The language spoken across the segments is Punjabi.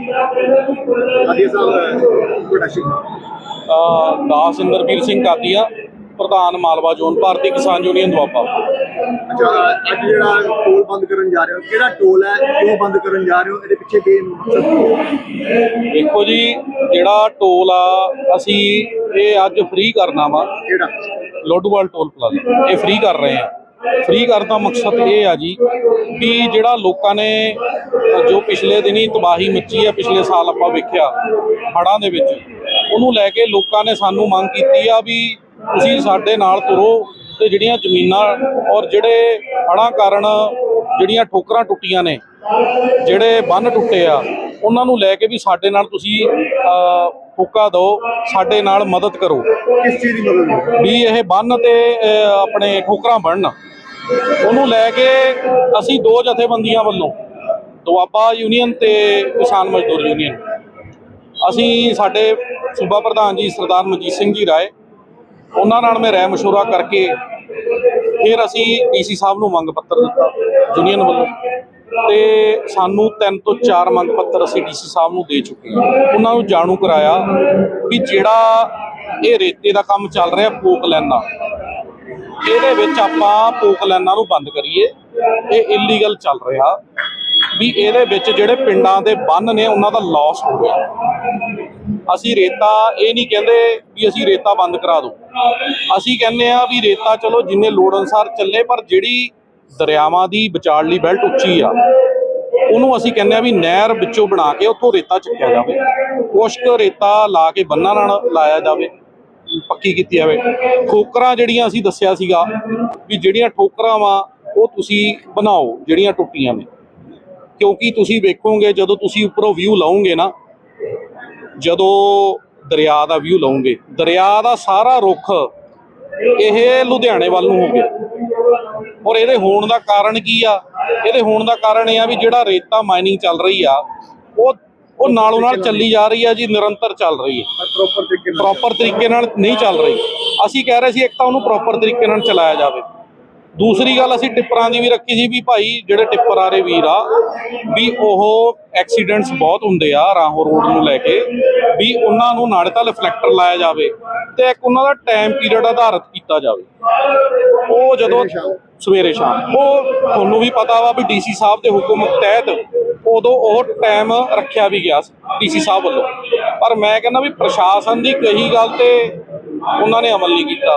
ਹਾਂਜੀ ਸਾਹਿਬ ਦਾਸ ਇੰਦਰਵੀਰ ਸਿੰਘ ਕਾਦੀਆ ਪ੍ਰਧਾਨ ਮਾਲਵਾ ਜ਼ੋਨ ਭਾਰਤੀ ਕਿਸਾਨ ਯੂਨੀਅਨ ਦੁਆਬਾ। ਅੱਛਾ ਅੱਜ ਜਿਹੜਾ ਟੋਲ ਬੰਦ ਕਰਨ ਜਾ ਰਹੇ ਹੋ ਕਿਹੜਾ ਟੋਲ ਹੈ ਕਿਉਂ ਬੰਦ ਕਰਨ ਜਾ ਰਹੇ ਹੋ ਇਹਦੇ ਪਿੱਛੇ ਕੀ ਮਕਸਦ ਹੈ? ਦੇਖੋ ਜੀ ਜਿਹੜਾ ਟੋਲ ਆ ਅਸੀਂ ਇਹ ਅੱਜ ਫ੍ਰੀ ਕਰਨਾ ਵਾ। ਕਿਹੜਾ? Ladhowal toll plaza. ਇਹ ਫ੍ਰੀ ਕਰ ਰਹੇ ਆ। ਫ੍ਰੀ ਕਰਨ ਦਾ ਮਕਸਦ ਇਹ ਆ ਜੀ ਵੀ ਜਿਹੜਾ ਲੋਕਾਂ ਨੇ ਜੋ ਪਿਛਲੇ ਦਿਨੀ ਤਬਾਹੀ ਮੱਚੀ ਹੈ, ਪਿਛਲੇ ਸਾਲ ਆਪਾਂ ਵੇਖਿਆ ਹੜ੍ਹਾਂ ਦੇ ਵਿੱਚ, ਉਹਨੂੰ ਲੈ ਕੇ ਲੋਕਾਂ ਨੇ ਸਾਨੂੰ ਮੰਗ ਕੀਤੀ ਆ ਵੀ ਤੁਸੀਂ ਸਾਡੇ ਨਾਲ ਤੁਰੋ ਤੇ ਜਿਹੜੀਆਂ ਜ਼ਮੀਨਾਂ ਔਰ ਜਿਹੜੇ ਹੜ੍ਹਾਂ ਕਾਰਨ ਜਿਹੜੀਆਂ ਠੋਕਰਾਂ ਟੁੱਟੀਆਂ ਨੇ, ਜਿਹੜੇ ਬੰਨ ਟੁੱਟੇ ਆ ਉਹਨਾਂ ਨੂੰ ਲੈ ਕੇ ਵੀ ਸਾਡੇ ਨਾਲ ਤੁਸੀਂ ਹੋਕਾ ਦਿਓ ਸਾਡੇ ਨਾਲ ਮਦਦ ਕਰੋ। ਕਿਸ ਚੀਜ਼ ਦੀ ਮਦਦ ਵੀ ਇਹ ਬੰਨ ਤੇ ਆਪਣੇ ਠੋਕਰਾਂ ਬਣਨ। ਉਹਨੂੰ ਲੈ ਕੇ ਅਸੀਂ ਦੋ ਜਥੇਬੰਦੀਆਂ ਵੱਲੋਂ ਦੁਆਬਾ ਯੂਨੀਅਨ ਤੇ ਕਿਸਾਨ ਮਜ਼ਦੂਰ ਯੂਨੀਅਨ। ਅਸੀਂ ਸਾਡੇ ਸੂਬਾ ਪ੍ਰਧਾਨ ਜੀ ਸਰਦਾਰ ਮਨਜੀਤ ਸਿੰਘ ਜੀ ਰਾਏ ਉਹਨਾਂ ਨਾਲ ਮੈਂ ਰਾਏ ਮਸ਼ਵਰਾ ਕਰਕੇ ਫਿਰ ਅਸੀਂ ਡੀਸੀ ਸਾਹਿਬ ਨੂੰ ਮੰਗ ਪੱਤਰ ਦਿੱਤਾ ਯੂਨੀਅਨ ਵੱਲੋਂ। ਤੇ ਸਾਨੂੰ ਤਿੰਨ ਤੋਂ ਚਾਰ ਮੰਗ ਪੱਤਰ ਅਸੀਂ ਡੀਸੀ ਸਾਹਿਬ ਨੂੰ ਦੇ ਚੁੱਕੇ ਹਾਂ। ਉਹਨਾਂ ਨੂੰ ਜਾਣੂ ਕਰਾਇਆ ਵੀ ਜਿਹੜਾ ਇਹ ਰੇਤੇ ਦਾ ਕੰਮ ਚੱਲ ਰਿਹਾ ਪੋਕ ਲੈਣਾ, ਇਹਦੇ ਵਿੱਚ ਆਪਾਂ ਪੋਕ ਲੈਣਾ ਨੂੰ ਬੰਦ ਕਰੀਏ। ਇਹ ਇਲੀਗਲ ਚੱਲ ਰਿਹਾ ਵੀ ਇਹਦੇ ਵਿੱਚ ਜਿਹੜੇ ਪਿੰਡਾਂ ਦੇ ਬੰਨ ਨੇ ਉਹਨਾਂ ਦਾ ਲਾਸ ਹੋ ਰਿਹਾ ਅਸੀਂ ਰੇਤਾ ਇਹ ਨਹੀਂ ਕਹਿੰਦੇ ਵੀ ਅਸੀਂ ਰੇਤਾ ਬੰਦ ਕਰਾ ਦਿਓ। ਅਸੀਂ ਕਹਿੰਦੇ ਆ ਵੀ ਰੇਤਾ ਚਲੋ ਜਿੰਨੇ ਲੋੜ ਅਨਸਾਰ ਚੱਲੇ, ਪਰ ਜਿਹੜੀ ਦਰਿਆਵਾਂ ਦੀ ਵਿਚਾਲਲੀ ਬੈਲਟ ਉੱਚੀ ਆ। ਉਹਨੂੰ ਅਸੀਂ ਕਹਿੰਦੇ ਆ ਵੀ ਨਹਿਰ ਵਿੱਚੋਂ ਬਣਾ ਕੇ ਉੱਥੋਂ ਰੇਤਾ ਚੱਕਿਆ ਜਾਵੇ। ਕੁਸ਼ਕ ਰੇਤਾ ਲਾ ਕੇ ਬੰਨਾਂ ਨਾਲ ਲਾਇਆ ਜਾਵੇ, ਪੱਕੀ ਕੀਤੀ ਜਾਵੇ। ਠੋਕਰਾਂ ਜਿਹੜੀਆਂ ਅਸੀਂ ਦੱਸਿਆ ਸੀਗਾ ਵੀ ਜਿਹੜੀਆਂ ਠੋਕਰਾਂ ਵਾ ਉਹ ਤੁਸੀਂ ਬਣਾਓ, ਜਿਹੜੀਆਂ ਟੁੱਟੀਆਂ ਨੇ। ਕਿਉਂਕਿ ਤੁਸੀਂ ਵੇਖੋਗੇ ਜਦੋਂ ਤੁਸੀਂ ਉੱਪਰੋਂ ਵਿਊ ਲਾਓਗੇ ਨਾ, ਜਦੋਂ ਦਰਿਆ ਦਾ ਵਿਊ ਲਾਓਗੇ, ਦਰਿਆ ਦਾ ਸਾਰਾ ਰੁੱਖ ਇਹ ਲੁਧਿਆਣੇ ਵੱਲ ਨੂੰ ਹੋ ਗਿਆ। ਔਰ ਇਹਦੇ ਹੋਣ ਦਾ ਕਾਰਨ ਕੀ ਆ? ਇਹਦੇ ਹੋਣ ਦਾ ਕਾਰਨ ਇਹ ਆ ਵੀ ਜਿਹੜਾ ਰੇਤਾ ਮਾਈਨਿੰਗ ਚੱਲ ਰਹੀ ਆ ਉਹ ਉਹ ਨਾਲੋਂ ਨਾਲ ਚੱਲੀ ਜਾ ਰਹੀ ਆ ਜੀ ਨਿਰੰਤਰ ਚੱਲ ਰਹੀ ਹੈ ਪ੍ਰੋਪਰ ਤਰੀਕੇ ਨਾਲ ਪ੍ਰੋਪਰ ਤਰੀਕੇ ਨਾਲ ਨਹੀਂ ਚੱਲ ਰਹੀ। ਅਸੀਂ ਕਹਿ ਰਹੇ ਸੀ ਇੱਕ ਤਾਂ ਉਹਨੂੰ ਪ੍ਰੋਪਰ ਤਰੀਕੇ ਨਾਲ ਚਲਾਇਆ ਜਾਵੇ। ਦੂਸਰੀ ਗੱਲ ਅਸੀਂ ਟਿੱਪਰਾਂ ਦੀ ਵੀ ਰੱਖੀ ਸੀ ਵੀ ਭਾਈ ਜਿਹੜੇ ਟਿੱਪਰ ਵਾਲੇ ਵੀਰ ਆ ਵੀ ਉਹ ਐਕਸੀਡੈਂਟਸ ਬਹੁਤ ਹੁੰਦੇ ਆ ਰਾਹੋਂ ਰੋਡ ਨੂੰ ਲੈ ਕੇ ਵੀ ਉਹਨਾਂ ਨੂੰ ਨਾਲੇ ਤਾਂ ਰਿਫਲੈਕਟਰ ਲਾਇਆ ਜਾਵੇ ਤੇ ਇੱਕ ਉਹਨਾਂ ਦਾ ਟਾਈਮ ਪੀਰੀਅਡ ਆਧਾਰਿਤ ਕੀਤਾ ਜਾਵੇ। ਉਹ ਜਦੋਂ ਸਵੇਰੇ ਸ਼ਾਮ। ਸਵੇਰੇ ਸ਼ਾਮ। ਉਹ ਤੁਹਾਨੂੰ ਵੀ ਪਤਾ ਵਾ ਵੀ ਡੀਸੀ ਸਾਹਿਬ ਦੇ ਹੁਕਮ ਤਹਿਤ ਉਦੋਂ ਉਹ ਟਾਈਮ ਰੱਖਿਆ ਵੀ ਗਿਆ ਸੀ ਡੀਸੀ ਸਾਹਿਬ ਵੱਲੋਂ। ਪਰ ਮੈਂ ਕਹਿੰਦਾ ਵੀ ਪ੍ਰਸ਼ਾਸਨ ਦੀ ਕਹੀ ਗੱਲ ਤੇ ਉਹਨਾਂ ਨੇ ਅਮਲ ਨਹੀਂ ਕੀਤਾ।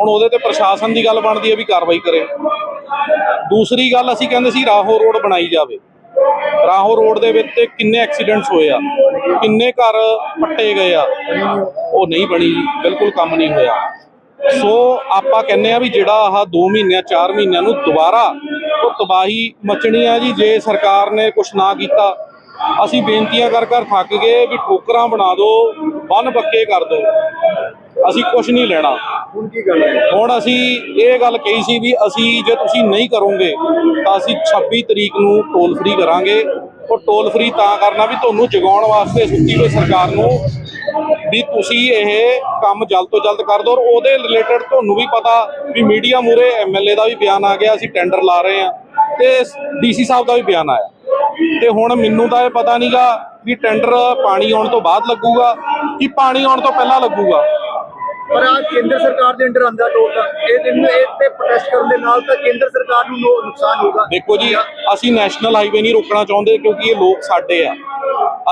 ਹੁਣ ਉਹਦੇ ਤੇ ਪ੍ਰਸ਼ਾਸਨ ਦੀ ਗੱਲ ਬਣਦੀ ਹੈ ਵੀ ਕਾਰਵਾਈ ਕਰੇ। ਦੂਸਰੀ ਗੱਲ ਅਸੀਂ ਕਹਿੰਦੇ ਸੀ ਰਾਹੋ ਰੋਡ ਬਣਾਈ ਜਾਵੇ। ਰਾਹੋ ਰੋਡ ਦੇ ਵਿੱਚ ਤੇ ਕਿੰਨੇ ਐਕਸੀਡੈਂਟਸ ਹੋਏ ਆ ਕਿੰਨੇ ਘਰ ਪੱਟੇ ਗਏ ਆ ਉਹ ਨਹੀਂ ਬਣੀ ਜੀ, ਬਿਲਕੁਲ ਕੰਮ ਨਹੀਂ ਹੋਇਆ। ਸੋ ਆਪਾਂ ਕਹਿੰਦੇ ਆ ਵੀ ਜਿਹੜਾ ਆਹ 2 ਮਹੀਨਿਆਂ 4 ਮਹੀਨਿਆਂ ਨੂੰ ਦੁਬਾਰਾ ਉਹ ਤਬਾਹੀ ਮਚਣੀ ਆ ਜੀ ਜੇ ਸਰਕਾਰ ਨੇ ਕੁਝ ਨਾ ਕੀਤਾ ਅਸੀਂ ਬੇਨਤੀਆਂ ਕਰ ਕਰ ਥੱਕ ਗਏ ਵੀ ਠੋਕਰਾਂ ਬਣਾ ਦਿਓ ਬੰਨ ਪੱਕੇ ਕਰ ਦਿਓ ਅਸੀਂ ਕੁਝ ਨਹੀਂ ਲੈਣਾ। ਹੁਣ ਕੀ ਗੱਲ ਹੈ? ਹੁਣ ਅਸੀਂ ਇਹ ਗੱਲ ਕਹੀ ਸੀ ਵੀ ਅਸੀਂ ਜੇ ਤੁਸੀਂ ਨਹੀਂ ਕਰੋਗੇ ਤਾਂ ਅਸੀਂ 26 ਤਰੀਕ ਨੂੰ ਟੋਲ ਫ੍ਰੀ ਕਰਾਂਗੇ। ਉਹ ਟੋਲ ਫ੍ਰੀ ਤਾਂ ਕਰਨਾ ਵੀ ਤੁਹਾਨੂੰ ਜਗਾਉਣ ਵਾਸਤੇ ਸੁੱਤੀ ਹੋਈ ਸਰਕਾਰ ਨੂੰ ਵੀ ਤੁਸੀਂ ਇਹ ਕੰਮ ਜਲਦ ਤੋਂ ਜਲਦ ਕਰ ਦਿਓ। ਔਰ ਉਹਦੇ ਰਿਲੇਟਡ ਤੁਹਾਨੂੰ ਵੀ ਪਤਾ ਵੀ ਮੀਡੀਆ ਮੂਰੇ ਐਮਐਲਏ ਦਾ ਵੀ ਬਿਆਨ ਆ ਗਿਆ ਅਸੀਂ ਟੈਂਡਰ ਲਾ ਰਹੇ ਆ ਤੇ ਡੀਸੀ ਸਾਹਿਬ ਦਾ ਵੀ ਬਿਆਨ ਆਇਆ। ਤੇ ਹੁਣ ਮੈਨੂੰ ਤਾਂ ਇਹ ਪਤਾ ਨਹੀਂਗਾ ਵੀ ਟੈਂਡਰ ਪਾਣੀ ਆਉਣ ਤੋਂ ਬਾਅਦ ਲੱਗੂਗਾ ਕਿ ਪਾਣੀ ਆਉਣ ਤੋਂ ਪਹਿਲਾਂ ਲੱਗੂਗਾ। ਪਰ ਆ ਕੇਂਦਰ ਸਰਕਾਰ ਦੇ ਅੰਡਰ ਆਂਦਾ ਟੋਲ ਦਾ ਇਹ ਦਿਨ ਇਹ ਤੇ ਪ੍ਰੋਟੈਸਟ ਕਰਨ ਦੇ ਨਾਲ ਤਾਂ ਕੇਂਦਰ ਸਰਕਾਰ ਨੂੰ ਨੋ- ਨੁਕਸਾਨ ਹੋਊਗਾ। ਦੇਖੋ ਜੀ ਅਸੀਂ ਨੈਸ਼ਨਲ ਹਾਈਵੇ ਨਹੀਂ ਰੋਕਣਾ ਚਾਹੁੰਦੇ ਕਿਉਂਕਿ ਇਹ ਲੋਕ ਸਾਡੇ ਆ।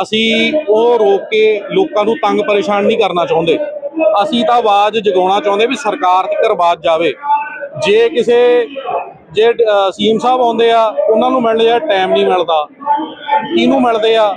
ਅਸੀਂ ਉਹ ਰੋਕ ਕੇ ਲੋਕਾਂ ਨੂੰ ਤੰਗ ਪਰੇਸ਼ਾਨ ਨਹੀਂ ਕਰਨਾ ਚਾਹੁੰਦੇ। ਅਸੀਂ ਤਾਂ ਆਵਾਜ਼ ਜਗਾਉਣਾ ਚਾਹੁੰਦੇ ਵੀ ਸਰਕਾਰ ਤੱਕ ਆਵਾਜ਼ ਜਾਵੇ। ਜੇ ਕਿਸੇ ਜੇ ਸੀਐਮ ਸਾਹਿਬ ਆਉਂਦੇ ਆ, ਉਹਨਾਂ ਨੂੰ ਮਿਲਣ ਜਾ ਟਾਈਮ ਨਹੀਂ ਮਿਲਦਾ। ਕਿਹਨੂੰ ਮਿਲਦੇ ਆ?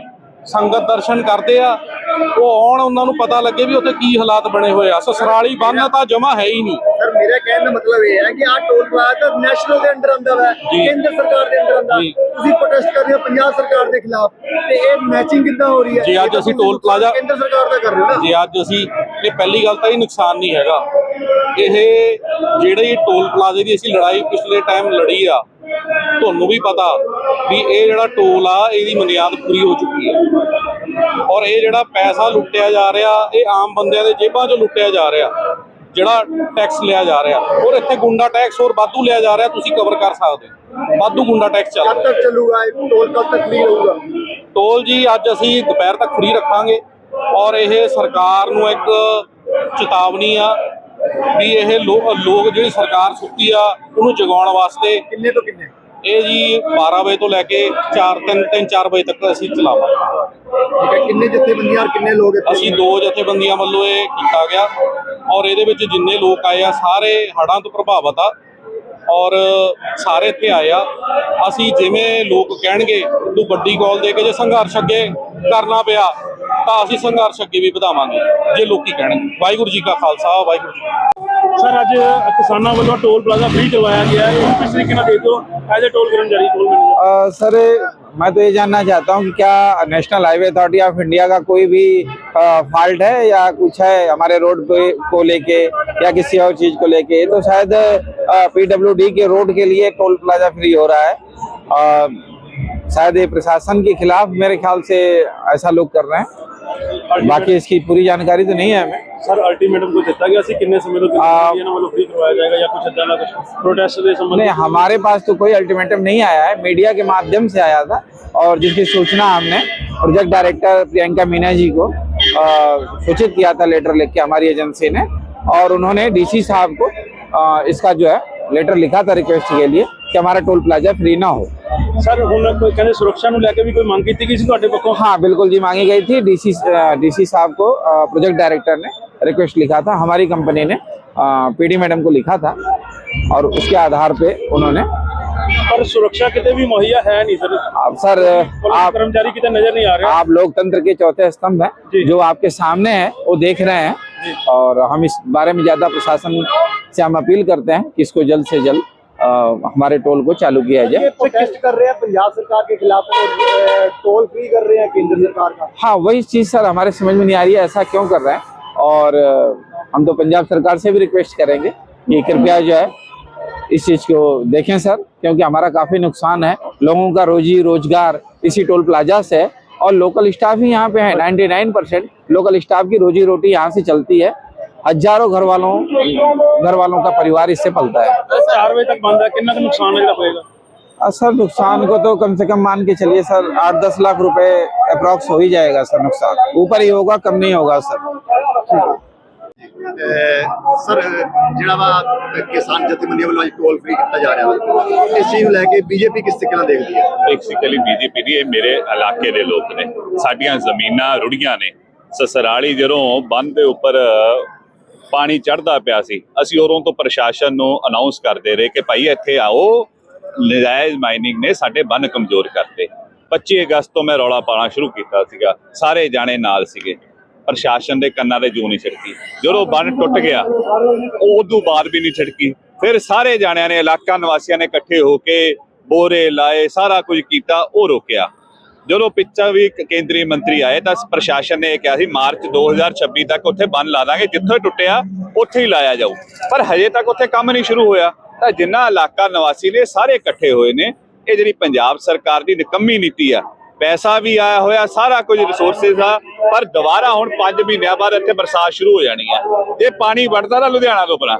ਸੰਗਤ ਦਰਸ਼ਨ ਕਰਦੇ ਆ ਉਹ ਆਉਣ ਉਹਨਾਂ ਨੂੰ ਪਤਾ ਲੱਗੇ ਵੀ ਉੱਥੇ ਕੀ ਹਾਲਾਤ ਬਣੇ ਹੋਏ ਆ। ਸਸਰਾਲੀ ਬੰਨ ਤਾਂ ਜਮਾ ਹੈ ਹੀ ਨਹੀਂ। ਸਰ ਮੇਰਾ ਕਹਿਣ ਦਾ ਮਤਲਬ ਇਹ ਹੈ ਕਿ ਆ ਟੋਲ ਪਲਾਜ਼ਾ ਨੈਸ਼ਨਲ ਦੇ ਅੰਡਰ ਆਂਦਾ ਹੈ ਜੀ। ਕੇਂਦਰ ਸਰਕਾਰ ਦੇ ਅੰਡਰ ਜੀ। ਤੁਸੀਂ ਪ੍ਰੋਟੈਸਟ ਕਰ ਰਹੇ ਹੋ ਪੰਜਾਬ ਸਰਕਾਰ ਦੇ ਖਿਲਾਫ ਤੇ ਇਹ ਮੈਚਿੰਗ ਕਿੱਦਾਂ ਹੋ ਰਹੀ ਹੈ? ਜੀ, ਅੱਜ ਇਹ ਤਾਂ ਅਸੀਂ ਟੋਲ ਪਲਾਜ਼ਾ- ਕੇਂਦਰ ਸਰਕਾਰ ਦਾ ਕਰ ਰਹੇ ਹੋ ਨਾ? ਜੇ ਅੱਜ ਅਸੀਂ ਇਹ ਪਹਿਲੀ ਗੱਲ ਤਾਂ ਇਹ ਨੁਕਸਾਨ ਨਹੀਂ ਹੈਗਾ। ਇਹ ਜਿਹੜੀ ਟੋਲ ਪਲਾਜ਼ੇ ਦੀ ਅਸੀਂ ਲੜਾਈ ਪਿਛਲੇ ਟਾਈਮ ਲੜੀ ਆ ਤੁਹਾਨੂੰ ਵੀ ਪਤਾ ਵੀ ਇਹ ਜਿਹੜਾ ਟੋਲ ਆ ਇਹਦੀ ਬੁਨਿਆਦ ਪੂਰੀ ਹੋ ਚੁੱਕੀ ਹੈ। ਔਰ ਇਹ ਜਿਹੜਾ ਪੈਸਾ ਲੁੱਟਿਆ ਜਾ ਰਿਹਾ ਇਹ ਆਮ ਬੰਦਿਆਂ ਦੇ ਜੇਬਾਂ 'ਚੋਂ ਲੁੱਟਿਆ ਜਾ ਰਿਹਾ ਜਿਹੜਾ ਟੈਕਸ ਲਿਆ ਜਾ ਰਿਹਾ। ਔਰ ਇੱਥੇ ਗੁੰਡਾ ਟੈਕਸ ਹੋਰ ਵਾਧੂ ਲਿਆ ਜਾ ਰਿਹਾ ਤੁਸੀਂ ਕਵਰ ਕਰ ਸਕਦੇ ਹੋ। ਵਾਧੂ ਗੁੰਡਾ ਟੈਕਸ ਚੱਲ ਕਦ ਤੱਕ ਚੱਲੂਗਾ ਇਹ ਟੋਲ ਕਦ ਤੱਕ ਫ੍ਰੀ ਰਹੂਗਾ ਟੋਲ ਜੀ ਅੱਜ ਅਸੀਂ ਦੁਪਹਿਰ ਤੱਕ ਫ੍ਰੀ ਰੱਖਾਂਗੇ। ਔਰ ਇਹ ਸਰਕਾਰ ਨੂੰ ਇੱਕ ਚੇਤਾਵਨੀ ਆ ਵੀ ਇਹ ਲੋਕ ਜਿਹੜੀ ਸਰਕਾਰ ਸੁੱਤੀ ਆ ਉਹਨੂੰ ਜਗਾਉਣ ਵਾਸਤੇ ਕਿੰਨੇ ਤੋਂ ਕਿੰਨੇ? ਇਹ ਜੀ 12 ਵਜੇ ਤੋਂ ਲੈ ਕੇ 4 3 3 4 ਵਜੇ ਤੱਕ ਅਸੀਂ ਚਲਾਵਾਂਗੇ। ਠੀਕ ਹੈ ਕਿੰਨੇ ਜਥੇਬੰਦੀਆਂ ਔਰ ਕਿੰਨੇ ਲੋਕ ਇੱਥੇ ਅਸੀਂ ਦੋ ਜਥੇਬੰਦੀਆਂ ਵੱਲੋਂ ਇਹ ਕੀਤਾ ਗਿਆ ਔਰ ਇਹਦੇ ਵਿੱਚ ਜਿੰਨੇ ਲੋਕ ਆਏ ਆ ਸਾਰੇ ਹੜ੍ਹਾਂ ਤੋਂ ਪ੍ਰਭਾਵਿਤ ਆ ਔਰ ਸਾਰੇ ਇੱਥੇ ਆਏ ਆ। ਅਸੀਂ ਜਿਵੇਂ ਲੋਕ ਕਹਿਣਗੇ ਤੂੰ ਵੱਡੀ ਕਾਲ ਦੇ ਕੇ ਜੇ ਸੰਘਰਸ਼ ਅੱਗੇ ਕਰਨਾ ਪਿਆ ਤਾਂ ਅਸੀਂ ਸੰਘਰਸ਼ ਅੱਗੇ ਵੀ ਵਧਾਵਾਂਗੇ ਜੇ ਲੋਕੀ ਕਹਿਣਗੇ। ਵਾਹਿਗੁਰੂ ਜੀ ਕਾ ਖਾਲਸਾ ਵਾਹਿਗੁਰੂ ਜੀ। ਸਰ ਅੱਜ ਕਿਸਾਨਾਂ ਵੱਲੋਂ ਟੋਲ ਪਲਾਜ਼ਾ ਫ੍ਰੀ ਕਰਵਾਇਆ ਗਿਆ ਹੈ ਇਹ ਕਿਸ ਤਰੀਕੇ ਨਾਲ ਦੇਖਦੇ ਹੋ ਐਜ਼ ਅ ਟੋਲ ਕਰਮਚਾਰੀ ਟੋਲ ਮੈਨੇਜਰ अ, सर मैं तो ये जानना चाहता हूँ कि क्या national highway authority of India का कोई भी फॉल्ट है या कुछ है हमारे रोड पे को लेके या किसी और चीज को लेके ये तो शायद पीडब्ल्यूडी के रोड के लिए टोल प्लाजा फ्री हो रहा है अ, शायद ये प्रशासन के खिलाफ मेरे ख्याल से ऐसा लोग कर रहे हैं बाकी इसकी पूरी जानकारी तो नहीं है हमें। सर अल्टीमेटम कुछ दिता गया से कितने समय तक हाँ। फ्री मतलब करवाया जाएगा या कुछ कुछ? प्रोटेस्ट नहीं हमारे पास तो कोई अल्टीमेटम नहीं आया है। मीडिया के माध्यम से आया था और जिसकी सूचना हमने प्रोजेक्ट डायरेक्टर प्रियंका मीना जी को सूचित किया था लेटर लिख के हमारी एजेंसी ने और उन्होंने डीसी साहब को आ, इसका जो है लेटर लिखा था रिक्वेस्ट के लिए कि हमारा टोल प्लाजा फ्री ना हो ਸਰ ਹੁਣ ਕੋਈ ਕਹਿੰਦੇ ਸੁਰੱਖਿਆ ਨੂੰ ਲੈ ਕੇ ਵੀ ਕੋਈ ਮੰਗ ਕੀਤੀ ਗਈ ਸੀ ਤੁਹਾਡੇ ਪੱਖੋਂ हाँ बिल्कुल जी मांगी गई थी डीसी डीसी साहब को अ, प्रोजेक्ट डायरेक्टर ने रिक्वेस्ट लिखा था हमारी कंपनी ने पीडी मैडम को लिखा था और उसके आधार पे उन्होंने ਪਰ ਸੁਰੱਖਿਆ ਕਿਤੇ ਵੀ ਮੁਹੱਈਆ ਹੈ ਨਹੀਂ ਸਰ अब सर ਪੁਲਿਸ आप ਕਰਮਚਾਰੀ ਕਿਤੇ ਨਜ਼ਰ ਨਹੀਂ ਆ ਰਿਹਾ आप लोकतंत्र के चौथे स्तंभ जी। हैं जो आपके सामने है वो देख रहे हैं और हम इस बारे में ज्यादा प्रशासन से हम अपील करते हैं कि इसको जल्द से जल्द हमारे टोल को चालू किया जाए। प्रोटेस्ट कर रहे हैं पंजाब सरकार के खिलाफ टोल फ्री कर रहे हैं केंद्र सरकार का। हाँ वही चीज़ सर हमारे समझ में नहीं आ रही है ऐसा क्यों कर रहे हैं? और हम तो पंजाब सरकार से भी रिक्वेस्ट करेंगे कि कृपया जो है इस चीज़ को देखें सर क्योंकि हमारा काफ़ी नुकसान है। लोगों का रोजी रोज़गार इसी टोल प्लाजा से है और लोकल स्टाफ ही यहाँ पे है 99 परसेंट लोकल स्टाफ की रोजी रोटी यहाँ से चलती है। हजारों घर वालों घर वालों का परिवार इससे पलता है 4 ਵਜੇ ਤੱਕ ਬੰਦ ਹੈ ਕਿੰਨਾ ਕੁ ਨੁਕਸਾਨ ਹੈ ਜਿਹੜਾ ਹੋਏਗਾ और सर नुकसान को तो कम से कम मान के चलिए सर आठ दस लाख रुपए अप्रॉक्स हो ही जाएगा सर नुकसान ऊपर ही होगा कम नहीं होगा सर ਸਰ ਜਿਹੜਾ ਵਾ ਕਿਸਾਨ ਜਥੇਬੰਦੀਆਂ ਵੱਲੋਂ ਅੱਜ ਟੋਲ ਫ੍ਰੀ ਕੀਤਾ ਜਾ ਰਿਹਾ ਵਾ ਇਸ ਚੀਜ਼ ਨੂੰ ਲੈ ਕੇ ਬੀਜੇਪੀ ਕਿਸ ਤਰੀਕੇ ਨਾਲ ਦੇਖਦੀ ਹੈ ਬੇਸਿਕਲੀ ਬੀਜੇਪੀ ਦੀ ਇਹ ਮੇਰੇ ਇਲਾਕੇ ਦੇ ਲੋਕ ਨੇ ਸਾਡੀਆਂ ਜ਼ਮੀਨਾਂ ਰੁੜੀਆਂ ਨੇ ਸਸਰਾਲੀ ਜਦੋਂ ਬੰਦ ਦੇ ਉੱਪਰ ਪਾਣੀ ਚੜਦਾ ਪਿਆ ਸੀ। ਅਸੀਂ ਉਦੋਂ ਤੋਂ ਪ੍ਰਸ਼ਾਸਨ ਨੂੰ ਅਨਾਉਂਸ ਕਰਦੇ ਰਹੇ ਕਿ ਭਾਈ ਇੱਥੇ ਆਓ। ਨਜਾਇਜ਼ ਮਾਈਨਿੰਗ ਨੇ ਸਾਡੇ ਬੰਨ ਕਮਜ਼ੋਰ ਕਰਤੇ। 25 ਅਗਸਤ ਤੋਂ ਮੈਂ ਰੌਲਾ ਪਾਣਾ ਸ਼ੁਰੂ ਕੀਤਾ ਸੀਗਾ। ਸਾਰੇ ਜਾਣੇ ਨਾਲ ਸੀਗੇ। ਪ੍ਰਸ਼ਾਸਨ ਦੇ ਕੰਨਾਂ ਦੇ ਜੂ ਨਹੀਂ ਛਿੜਕੀ। ਜਦੋਂ ਬੰਨ ਟੁੱਟ ਗਿਆ ਉਹ ਤੋਂ ਬਾਅਦ ਵੀ ਨਹੀਂ ਛਿੜਕੀ। ਫਿਰ ਸਾਰੇ ਜਾਣਿਆਂ ਨੇ, ਇਲਾਕਾ ਨਿਵਾਸੀਆਂ ਨੇ ਇਕੱਠੇ ਹੋ ਕੇ ਬੋਰੇ ਲਾਏ, ਸਾਰਾ ਕੁਝ ਕੀਤਾ, ਉਹ ਰੋਕਿਆ। ਜਦੋਂ ਪਿੱਛਾ ਵੀ ਕੇਂਦਰੀ ਮੰਤਰੀ ਆਏ ਤਾਂ ਪ੍ਰਸ਼ਾਸਨ ਨੇ ਕਿਹਾ ਸੀ, ਮਾਰਚ 2026 ਤੱਕ ਉੱਥੇ ਬੰਨ ਲਾ ਦਾਂਗੇ, ਜਿੱਥੇ ਟੁੱਟਿਆ, ਉੱਥੇ ਹੀ ਲਾਇਆ ਜਾਊ। ਪਰ ਹਜੇ ਤੱਕ ਉੱਥੇ ਕੰਮ ਨਹੀਂ ਸ਼ੁਰੂ ਹੋਇਆ। ਤਾਂ ਜਿੰਨਾ ਇਲਾਕਾ ਨਿਵਾਸੀ ਨੇ, ਸਾਰੇ ਇਕੱਠੇ ਹੋਏ ਨੇ, ਇਹ ਜਿਹੜੀ ਪੰਜਾਬ ਸਰਕਾਰ ਦੀ ਨਿਕੰਮੀ ਨੀਤੀ ਆ, ਪੈਸਾ ਵੀ ਆਇਆ ਹੋਇਆ, ਸਾਰਾ ਕੁਝ ਰਿਸੋਰਸਸ ਆ, ਪਰ ਦੁਬਾਰਾ ਹੁਣ 5 ਮਹੀਨਿਆਂ ਬਾਅਦ ਇੱਥੇ ਬਰਸਾਤ ਸ਼ੁਰੂ ਹੋ ਜਾਣੀ ਆ। ਜੇ ਪਾਣੀ ਵੜਦਾ ਤਾਂ ਲੁਧਿਆਣਾ ਡੁੱਬਣਾ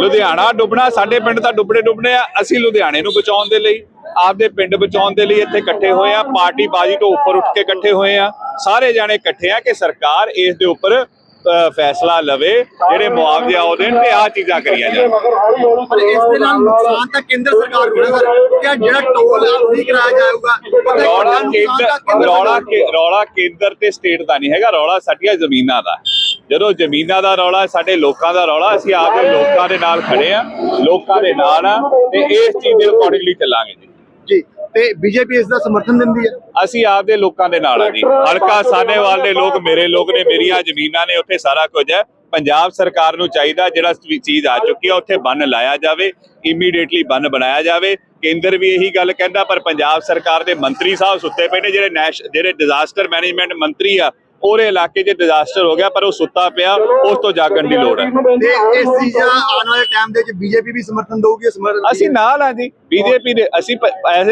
ਲੁਧਿਆਣਾ ਡੁੱਬਣਾ, ਸਾਡੇ ਪਿੰਡ ਤਾਂ ਡੁੱਬਣੇ ਡੁੱਬਣੇ ਆ, ਅਸੀਂ ਲੁਧਿਆਣੇ ਨੂੰ ਬਚਾਉਣ ਦੇ ਲਈ। ਆਪਦੇ ਪਿੰਡ ਬਚਾਉਣ ਦੇ ਲਈ ਇੱਥੇ ਇਕੱਠੇ ਹੋਏ ਆ ਪਾਰਟੀ ਬਾਜੀ ਤੋਂ ਉੱਪਰ ਉੱਠ ਕੇ ਇਕੱਠੇ ਹੋਏ ਆ। ਸਾਰੇ ਜਾਣੇ ਇਕੱਠੇ ਆ ਕਿ ਸਰਕਾਰ ਇਸ ਦੇ ਉੱਪਰ ਫੈਸਲਾ ਲਵੇ ਜਿਹੜੇ ਮੁਆਵਜ਼ੇ ਆਉ ਦੇਣ ਤੇ ਆ ਚੀਜ਼ਾਂ ਕਰੀਆਂ ਜਾਣ। ਪਰ ਇਸ ਦੇ ਨਾਲ ਨੁਕਸਾਨ ਤਾਂ ਕੇਂਦਰ ਸਰਕਾਰ ਨੂੰ ਹੈ ਸਰ ਕਿ ਜਿਹੜਾ ਟੋਲ ਆ ਫ੍ਰੀ ਕਰਾਇਆ ਜਾਊਗਾ। ਰੌਲਾ ਕੇਂਦਰ ਰੌਲਾ ਰੌਲਾ ਕੇਂਦਰ ਤੇ ਸਟੇਟ ਦਾ ਨਹੀਂ ਹੈਗਾ ਰੌਲਾ ਸਾਡੀਆਂ ਜ਼ਮੀਨਾਂ ਦਾ। ਜਦੋਂ ਜ਼ਮੀਨਾਂ ਦਾ ਰੌਲਾ ਸਾਡੇ ਲੋਕਾਂ ਦਾ ਰੌਲਾ ਅਸੀਂ ਆਪਦੇ ਲੋਕਾਂ ਦੇ ਨਾਲ ਖੜੇ ਆ ਲੋਕਾਂ ਦੇ ਨਾਲ ਆ ਤੇ ਇਸ ਚੀਜ਼ ਦੇ ਅਕੋਰਡਿੰਗਲੀ ਚੱਲਾਂਗੇ ਜੀ। ਜੀ ਤੇ ਬੀਜੇਪੀ ਇਸ ਦਾ ਸਮਰਥਨ ਦਿੰਦੀ ਹੈ? ਅਸੀਂ ਆਪਦੇ ਲੋਕਾਂ ਦੇ ਨਾਲ ਆ ਜੀ। ਹਲਕਾ ਸਾਨੇਵਾਲ ਦੇ ਲੋਕ ਮੇਰੇ ਲੋਕ ਨੇ ਮੇਰੀਆਂ ਜ਼ਮੀਨਾਂ ਨੇ ਉੱਥੇ ਸਾਰਾ ਕੁਝ ਹੈ। ਪੰਜਾਬ ਸਰਕਾਰ ਨੂੰ ਚਾਹੀਦਾ ਜਿਹੜਾ ਵੀ ਚੀਜ਼ ਆ ਚੁੱਕੀ ਆ ਉੱਥੇ ਬੰਨ ਲਾਇਆ ਜਾਵੇ ਇਮੀਡੀਏਟਲੀ ਬੰਨ ਬਣਾਇਆ ਜਾਵੇ। ਕੇਂਦਰ ਵੀ ਇਹੀ ਗੱਲ ਕਹਿੰਦਾ ਪਰ ਪੰਜਾਬ ਸਰਕਾਰ ਦੇ ਮੰਤਰੀ ਸਾਹਿਬ ਸੁੱਤੇ ਪਏ ਨੇ ਜਿਹੜੇ ਜਿਹੜੇ ਡਿਜ਼ਾਸਟਰ ਮੈਨੇਜਮੈਂਟ ਮੰਤਰੀ ਆ ਉਹਦੇ ਇਲਾਕੇ 'ਚ ਡਿਜ਼ਾਸਟਰ ਹੋ ਗਿਆ ਪਰ ਉਹ ਸੁੱਤਾ ਪਿਆ ਉਸ ਤੋਂ ਜਾਗਣ ਦੀ ਲੋੜ ਹੈ। ਤੇ ਇਸ ਚੀਜ਼ ਆਉਣ ਵਾਲੇ ਟਾਈਮ ਦੇ ਵਿੱਚ ਬੀਜੇਪੀ ਵੀ ਸਮਰਥਨ ਦਊਗੀ ਸਮਰਥਨ ਅਸੀਂ ਨਾਲ ਆ ਜੀ ਬੀਜੇਪੀ ਦੇ ਅਸੀਂ ਐਜ਼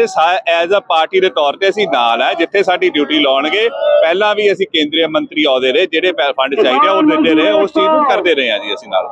ਐਜ਼ ਅ ਪਾਰਟੀ ਦੇ ਤੌਰ ਤੇ ਅਸੀਂ ਨਾਲ ਆ ਜਿੱਥੇ ਸਾਡੀ ਡਿਊਟੀ ਲਾਉਣਗੇ ਪਹਿਲਾਂ ਵੀ ਅਸੀਂ ਕੇਂਦਰੀ ਮੰਤਰੀ ਆਉਦੇ ਰਹੇ ਜਿਹੜੇ ਫੰਡ ਚਾਹੀਦੇ ਉਹ ਦਿੰਦੇ ਰਹੇ ਉਸ ਚੀਜ਼ ਨੂੰ ਕਰਦੇ ਰਹੇ ਆ ਜੀ ਅਸੀਂ ਨਾਲ।